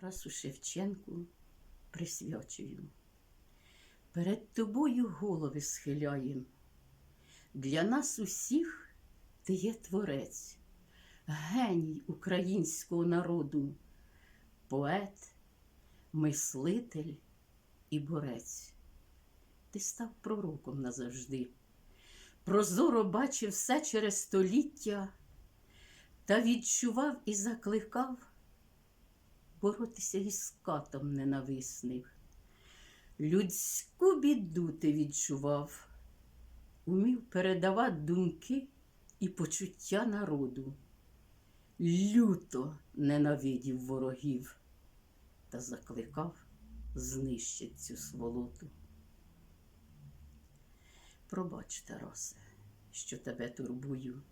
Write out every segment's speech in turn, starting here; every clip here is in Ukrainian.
Тарасу Шевченку присвячую. Перед тобою голови схиляєм. Для нас усіх ти є творець, геній українського народу, поет, мислитель і борець. Ти став пророком назавжди. Прозоро бачив все через століття та відчував і закликав боротися із катом ненависним. Людську біду ти відчував, умів передавати думки і почуття народу. Люто ненавидів ворогів та закликав знищить цю сволоту. Пробач, Тарасе, що тебе турбую,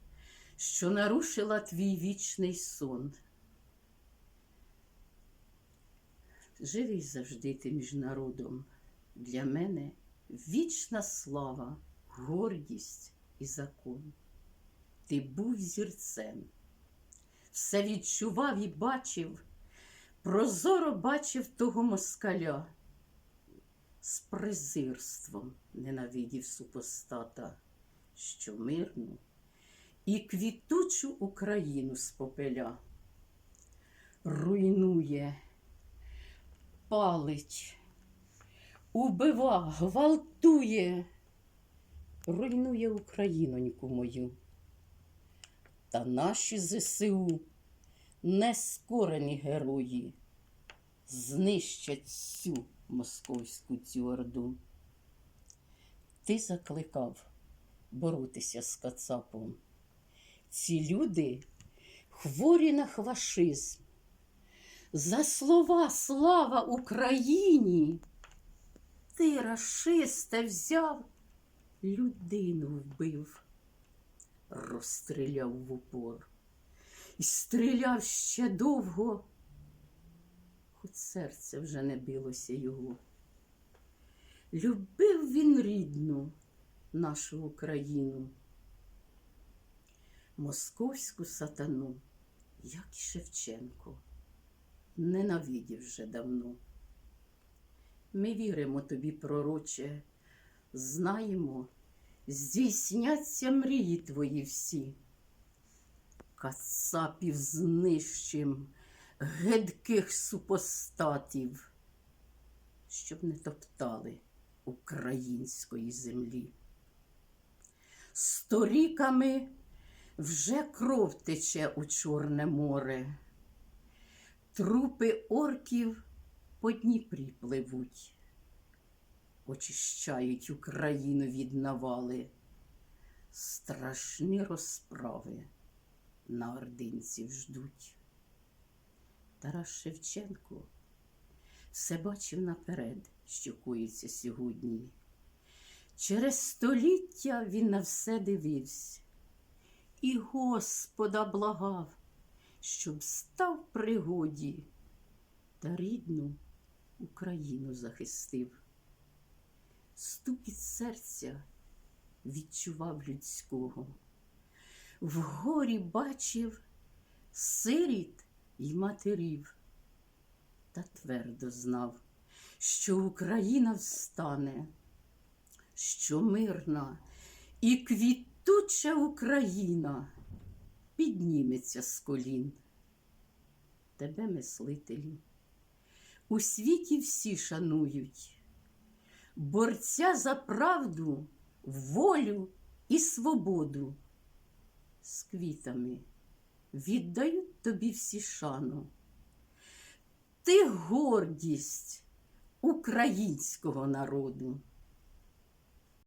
що нарушила твій вічний сон. Живий завжди ти між народом. Для мене вічна слава, гордість і закон. Ти був зірцем, все відчував і бачив, прозоро бачив того москаля, з презирством ненавидів супостата, що мирну і квітучу Україну з попеля руйнує палить, убива, гвалтує, руйнує Україноньку мою. Та наші ЗСУ нескорені герої знищать всю московську цю орду. Ти закликав боротися з Кацапом. Ці люди хворі на хвашизм. За слова слава Україні. Ти, рашисте, взяв, людину вбив, розстріляв в упор і стріляв ще довго, хоч серце вже не билося його. Любив він рідну нашу Україну, московську сатану, як і Шевченко ненавидів вже давно. Ми віримо тобі, пророче, знаємо, здійсняться мрії твої всі. Кацапів знищим, гидких супостатів, щоб не топтали української землі. Сторіками вже кров тече у Чорне море. Трупи орків по Дніпрі пливуть, очищають Україну від навали, страшні розправи на ординців ждуть. Тарас Шевченко все бачив наперед, що коїться сьогодні. Через століття він на все дивився і Господа благав щоб став в пригоді та рідну Україну захистив. Стукіт серця відчував людського, вгорі бачив сиріт й матерів, та твердо знав, що Україна встане, що мирна і квітуча Україна підніметься з колін. Тебе, мислителю, у світі всі шанують, борця за правду, волю і свободу. З квітами віддають тобі всі шану. Ти гордість українського народу.